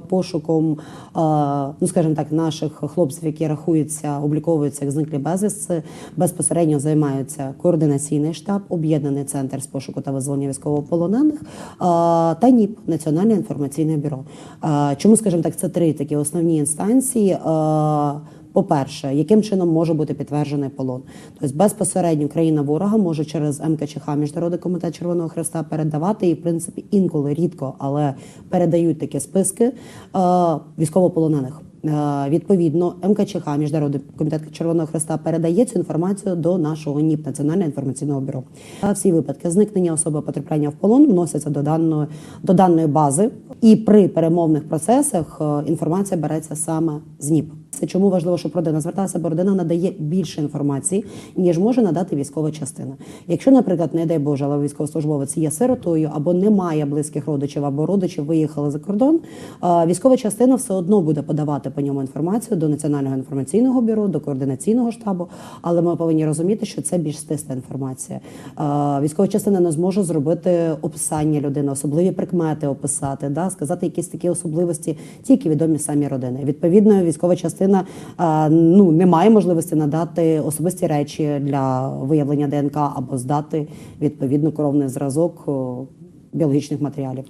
Пошуком, ну скажімо так, наших хлопців, які рахуються, обліковуються як зниклі безвісти, безпосередньо займаються координаційний штаб, об'єднаний центр з пошуку та визволення військовополонених та НІП Національне інформаційне бюро. Чому, скажімо так, це три такі основні інстанції. По-перше, яким чином може бути підтверджений полон? Тобто безпосередньо країна ворога може через МКЧХ Міжнародний комітет Червоного Хреста передавати і, в принципі, інколи рідко, але передають такі списки е, військовополонених. Е, Відповідно, МКЧХ Міжнародний комітет Червоного Хреста передає цю інформацію до нашого НІП Національного інформаційного бюро. Всі випадки зникнення особи потрапляння в полон вносяться до даної до даної бази, і при перемовних процесах е, інформація береться саме з НІП. Це чому важливо, щоб родина зверталася, бо родина надає більше інформації, ніж може надати військова частина. Якщо, наприклад, не дай Боже, але військовослужбовець є сиротою або не має близьких родичів, або родичі виїхали за кордон, військова частина все одно буде подавати по ньому інформацію до національного інформаційного бюро, до координаційного штабу. Але ми повинні розуміти, що це більш стисла інформація. Військова частина не зможе зробити описання людини, особливі прикмети описати, да, сказати якісь такі особливості, тільки відомі самі родини. Відповідно, військова частина а, ну не має можливості надати особисті речі для виявлення ДНК або здати відповідно коровний зразок біологічних матеріалів.